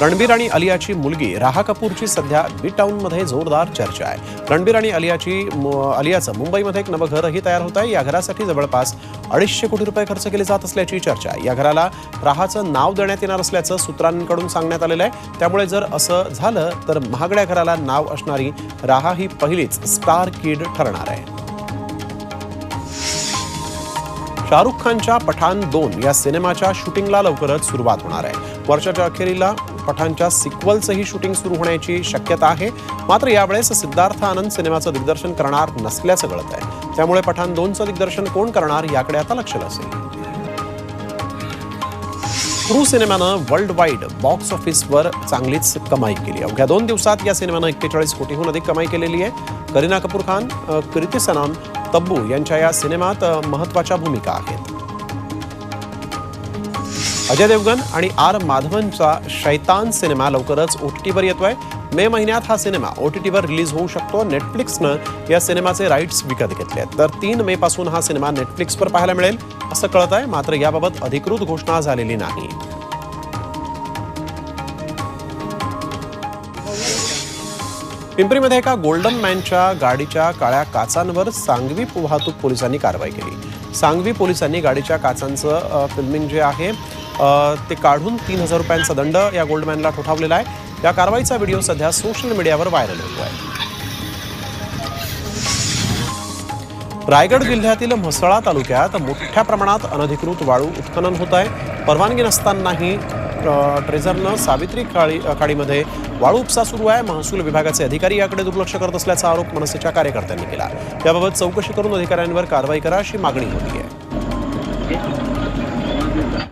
रणबीर आणि अलियाची मुलगी राहा कपूरची सध्या बी टाऊनमध्ये जोरदार चर्चा आहे. रणबीर आणि अलियाची अलियाचं मुंबईमध्ये एक नवं घरही तयार होत आहे या घरासाठी जवळपास अडीचशे कोटी रुपये खर्च केले जात असल्याची चर्चा आहे. या घराला राहाचं नाव देण्यात येणार असल्याचं सूत्रांकडून सांगण्यात आलेलं आहे. त्यामुळे जर असं झालं तर महागड्या घराला नाव असणारी राहा ही पहिलीच स्टार किड ठरणार आहे. शाहरुख खानच्या पठाण दोन या सिनेमाच्या शूटिंगला लवकरच सुरुवात होणार आहे. वर्षाच्या अखेरीला पठाणच्या सिक्वलचंही शूटिंग सुरू होण्याची शक्यता आहे. मात्र यावेळेस सिद्धार्थ आनंद सिनेमाचं दिग्दर्शन करणार नसल्याचं कळत आहे. त्यामुळे पठाण दोनचं दिग्दर्शन कोण करणार याकडे आता लक्ष असेल क्रू सिनेमानं वर्ल्ड वाईड बॉक्स ऑफिसवर चांगलीच कमाई केली अवघ्या दोन दिवसात या सिनेमानं एक्केचाळीस कोटीहून अधिक कमाई केलेली आहे. करीना कपूर खान अ, कृती तब्बू यांच्या या सिनेमात महत्त्वाच्या महत्त्वाच्या भूमिका आहेत. अजय देवगन आणि आर माधवनचा शैतान सिनेमा लवकरच ओ टी टीवर येतोय. मे महिन्यात हा सिनेमा ओ टी टीवर रिलीज होऊ शकतो. नेटफ्लिक्सनं या सिनेमाचे राईट्स विकत घेतले आहेत. तर तीन मे पासून हा सिनेमा नेटफ्लिक्सवर पाहायला मिळेल असं कळत आहे मात्र याबाबत अधिकृत घोषणा झालेली नाही. पिंपरीमध्ये एका गोल्डन मॅनच्या गाडीच्या काळ्या काचांवर सांगवी वाहतूक पोलिसांनी कारवाई केली. सांगवी पोलिसांनी गाडीच्या काचांचं फिल्मिंग जे आहे ते काढून तीन हजार रुपयांचा दंड या गोल्डमॅनला ठोठावलेला आहे. या कारवाईचा व्हिडिओ सध्या सोशल मीडियावर व्हायरल होतो आहे. रायगड जिल्ह्यातील म्हसळा तालुक्यात मोठ्या प्रमाणात अनधिकृत वाळू उत्खनन होत आहे. परवानगी नसतानाही ट्रेझरनं सावित्री काळी खाडीमध्ये वाळू उपसा सुरू आहे. महसूल विभागाचे अधिकारी याकडे दुर्लक्ष करत असल्याचा आरोप मनसेच्या कार्यकर्त्यांनी केला. याबाबत चौकशी करून अधिकाऱ्यांवर कारवाई करा अशी मागणी होती आहे